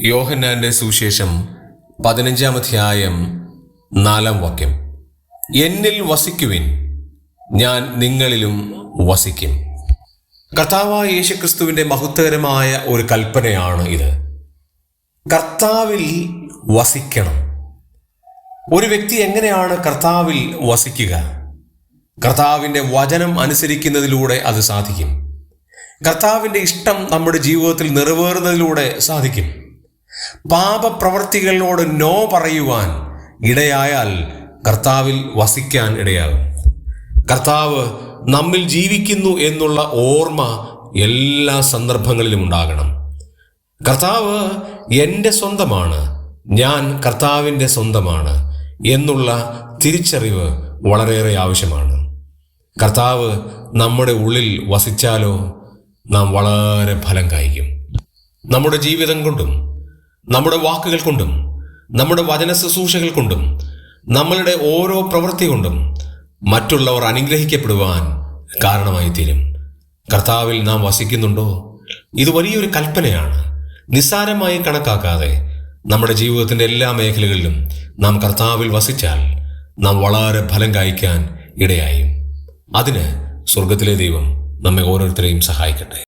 യോഹന്നാന്റെ സുവിശേഷം പതിനഞ്ചാം അധ്യായം നാലാം വാക്യം. എന്നിൽ വസിക്കുവിൻ ഞാൻ നിങ്ങളിലും വസിക്കും. കർത്താവായ യേശുക്രിസ്തുവിന്റെ മഹത്വകരമായ ഒരു കൽപ്പനയാണ് ഇത്. കർത്താവിൽ വസിക്കണം. ഒരു വ്യക്തി എങ്ങനെയാണ് കർത്താവിൽ വസിക്കുക? കർത്താവിന്റെ വചനം അനുസരിക്കുന്നതിലൂടെ അത് സാധിക്കും. കർത്താവിന്റെ ഇഷ്ടം നമ്മുടെ ജീവിതത്തിൽ നിറവേറുന്നതിലൂടെ സാധിക്കും. പാപപ്രവർത്തികളോട് നോ പറയുവാൻ ഇടയായാൽ കർത്താവിൽ വസിക്കാൻ ഇടയാകും. കർത്താവ് നമ്മിൽ ജീവിക്കുന്നു എന്നുള്ള ഓർമ്മ എല്ലാ സന്ദർഭങ്ങളിലും ഉണ്ടാകണം. കർത്താവ് എന്റെ സ്വന്തമാണ് ഞാൻ കർത്താവിന്റെ സ്വന്തമാണ് എന്നുള്ള തിരിച്ചറിവ് വളരെയേറെ ആവശ്യമാണ്. കർത്താവ് നമ്മുടെ ഉള്ളിൽ വസിച്ചാലോ നാം വളരെ ഫലം കായ്ക്കും. നമ്മുടെ ജീവിതം കൊണ്ടും നമ്മുടെ വാക്കുകൾ കൊണ്ടും നമ്മുടെ വചന ശുശ്രൂഷകൾ കൊണ്ടും നമ്മളുടെ ഓരോ പ്രവൃത്തി കൊണ്ടും മറ്റുള്ളവർ അനുഗ്രഹിക്കപ്പെടുവാൻ കാരണമായി തീരും കർത്താവിൽ നാം വസിക്കുന്നുണ്ടോ? ഇത് വലിയൊരു കൽപ്പനയാണ്. നിസ്സാരമായി കണക്കാക്കാതെ നമ്മുടെ ജീവിതത്തിന്റെ എല്ലാ മേഖലകളിലും നാം കർത്താവിൽ വസിച്ചാൽ നാം വളരെ ഫലം കായ്ക്കാൻ ഇടയായും. അതിന് സ്വർഗത്തിലെ ദൈവം നമ്മെ ഓരോരുത്തരെയും സഹായിക്കട്ടെ.